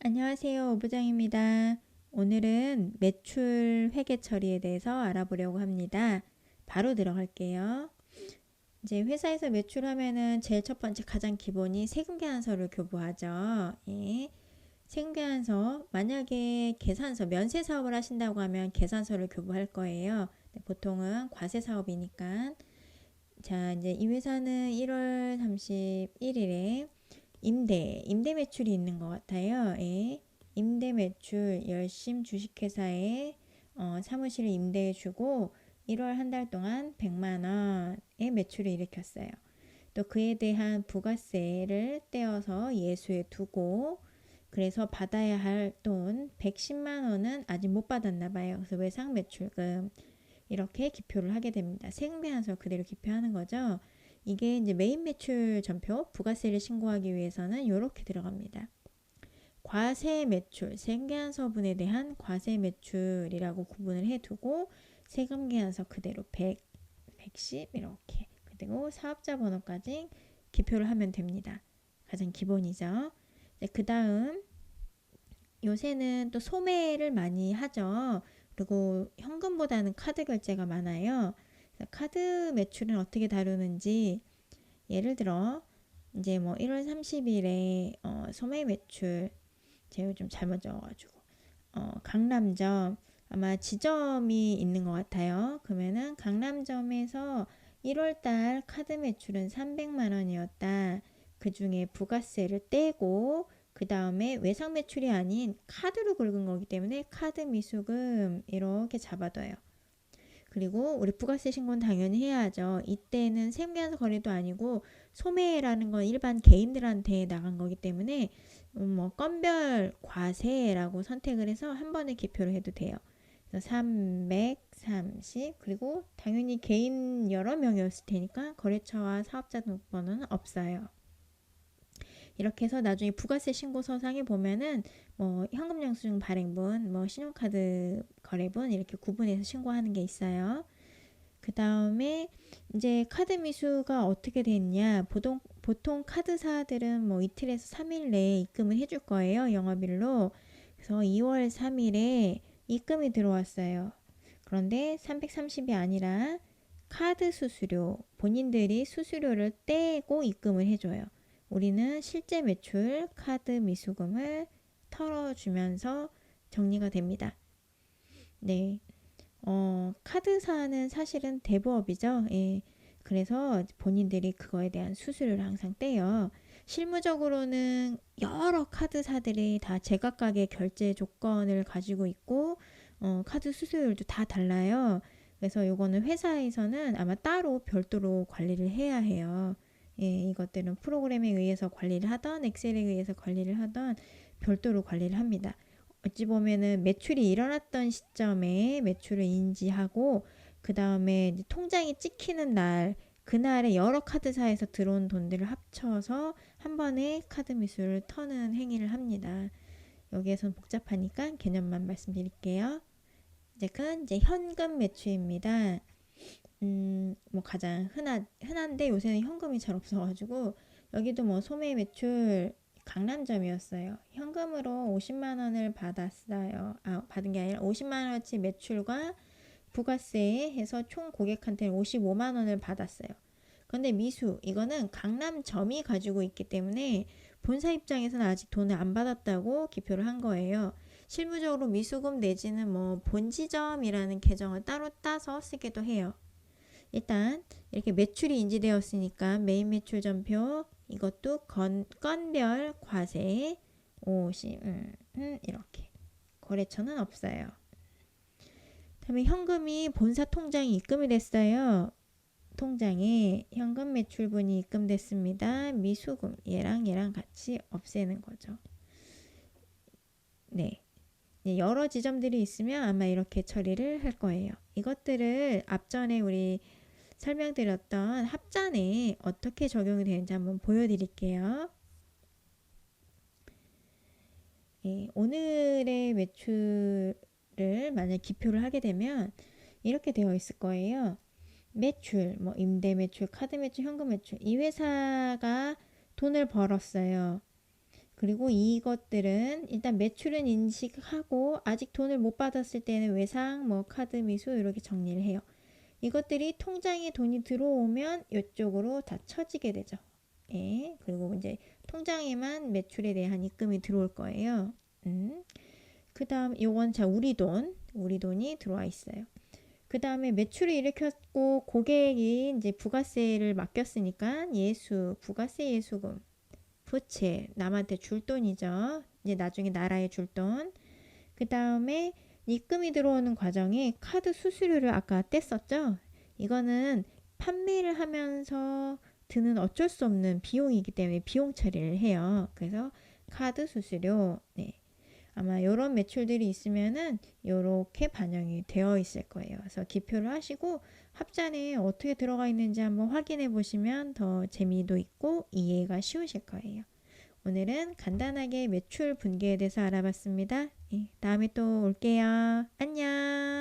안녕하세요. 오부장입니다. 오늘은 매출 회계 처리에 대해서 알아보려고 합니다. 바로 들어갈게요. 이제 회사에서 매출하면은 제일 첫 번째 가장 기본이 세금 계산서를 교부하죠. 예. 계산서 만약에 계산서 면세 사업을 하신다고 하면 계산서를 교부할 거예요. 네, 보통은 과세 사업이니까 자 이제 이 회사는 1월 31일에 임대 임대 매출이 있는 것 같아요. 예. 임대 매출 열심 주식회사에 어, 사무실을 임대해주고 1월 한 달 동안 100만 원의 매출을 일으켰어요. 또 그에 대한 부가세를 떼어서 예수에 두고 그래서 받아야 할 돈 110만 원은 아직 못 받았나 봐요. 그래서 외상 매출금 이렇게 기표를 하게 됩니다. 세금계산서 그대로 기표하는 거죠. 이게 이제 메인 매출 전표 부가세를 신고하기 위해서는 이렇게 들어갑니다. 과세 매출, 세금계산서분에 대한 과세 매출이라고 구분을 해두고 세금계산서 그대로 100, 110 이렇게 그리고 사업자 번호까지 기표를 하면 됩니다. 가장 기본이죠. 그 다음 요새는 또 소매를 많이 하죠. 그리고 현금보다는 카드 결제가 많아요. 카드 매출은 어떻게 다루는지 예를 들어 이제 뭐 1월 30일에 어, 소매 매출 제가 좀 잘못 적어가지고 어, 강남점 아마 지점이 있는 것 같아요. 그러면은 강남점에서 1월달 카드 매출은 300만 원이었다. 그 중에 부가세를 떼고 그 다음에 외상 매출이 아닌 카드로 긁은 거기 때문에 카드 미수금 이렇게 잡아둬요. 그리고 우리 부가세 신고는 당연히 해야죠. 이때는 세무계산서 거래도 아니고 소매라는 건 일반 개인들한테 나간 거기 때문에 음, 뭐 건별 과세라고 선택을 해서 한 번에 기표를 해도 돼요. 330 그리고 당연히 개인 여러 명이었을 테니까 거래처와 사업자 등록번호는 없어요. 이렇게 해서 나중에 부가세 신고 서상에 보면은 뭐 현금 영수증 발행분, 뭐 신용카드 거래분 이렇게 구분해서 신고하는 게 있어요. 그 다음에 이제 카드 미수가 어떻게 됐냐. 보통, 보통 카드사들은 뭐 이틀에서 3일 내에 입금을 해줄 거예요. 영업일로. 그래서 2월 3일에 입금이 들어왔어요. 그런데 330이 아니라 카드 수수료, 본인들이 수수료를 떼고 입금을 해줘요. 우리는 실제 매출 카드 미수금을 털어주면서 정리가 됩니다. 네. 어, 카드사는 사실은 대부업이죠. 예. 그래서 본인들이 그거에 대한 수수료를 항상 떼요. 실무적으로는 여러 카드사들이 다 제각각의 결제 조건을 가지고 있고 어, 카드 수수료도 다 달라요. 그래서 요거는 회사에서는 아마 따로 별도로 관리를 해야 해요. 예, 이것들은 프로그램에 의해서 관리를 하던 엑셀에 의해서 관리를 하던 별도로 관리를 합니다. 어찌 보면은 매출이 일어났던 시점에 매출을 인지하고 그 다음에 통장이 찍히는 날 그날에 여러 카드사에서 들어온 돈들을 합쳐서 한 번에 카드 미수를 터는 행위를 합니다. 여기에선 복잡하니까 개념만 말씀드릴게요. 이제 그 이제 현금 매출입니다. 음, 뭐 가장 흔한, 흔한데 요새는 현금이 잘 없어가지고 여기도 뭐 소매 매출 강남점이었어요. 현금으로 50만 원을 받았어요. 아, 받은 게 아니라 50만 원어치 매출과 부가세 해서 총 고객한테 55만 원을 받았어요. 그런데 미수 이거는 강남점이 가지고 있기 때문에 본사 입장에서는 아직 돈을 안 받았다고 기표를 한 거예요. 실무적으로 미수금 내지는 뭐 본지점이라는 계정을 따로 따서 쓰기도 해요. 일단 이렇게 매출이 인지되었으니까 메인 매출 전표 이것도 건, 건별 과세 50 음, 음, 이렇게 거래처는 없어요. 다음에 현금이 본사 통장에 입금이 됐어요. 통장에 현금 매출분이 입금됐습니다. 미수금 얘랑 얘랑 같이 없애는 거죠. 네. 여러 지점들이 있으면 아마 이렇게 처리를 할 거예요. 이것들을 앞전에 우리 설명드렸던 합잔에 어떻게 적용이 되는지 한번 보여드릴게요. 예, 오늘의 매출을 만약 기표를 하게 되면 이렇게 되어 있을 거예요. 매출, 뭐 임대 매출, 카드 매출, 현금 매출. 이 회사가 돈을 벌었어요. 그리고 이것들은 일단 매출은 인식하고 아직 돈을 못 받았을 때는 외상, 뭐 카드 미수 이렇게 정리를 해요. 이것들이 통장에 돈이 들어오면 이쪽으로 다 쳐지게 되죠. 예. 그리고 이제 통장에만 매출에 대한 입금이 들어올 거예요. 음. 그 다음 요건 자 우리 돈, 우리 돈이 들어와 있어요. 그 다음에 매출을 일으켰고 고객이 이제 부가세를 맡겼으니까 예수, 부가세 예수금, 부채, 남한테 줄 돈이죠. 이제 나중에 나라에 줄 돈. 그 다음에 입금이 들어오는 과정에 카드 수수료를 아까 뗐었죠. 이거는 판매를 하면서 드는 어쩔 수 없는 비용이기 때문에 비용 처리를 해요. 그래서 카드 수수료, 네. 아마 이런 매출들이 있으면은 이렇게 반영이 되어 있을 거예요. 그래서 기표를 하시고 합잔에 어떻게 들어가 있는지 한번 확인해 보시면 더 재미도 있고 이해가 쉬우실 거예요. 오늘은 간단하게 매출 분계에 대해서 알아봤습니다. 예, 다음에 또 올게요. 안녕.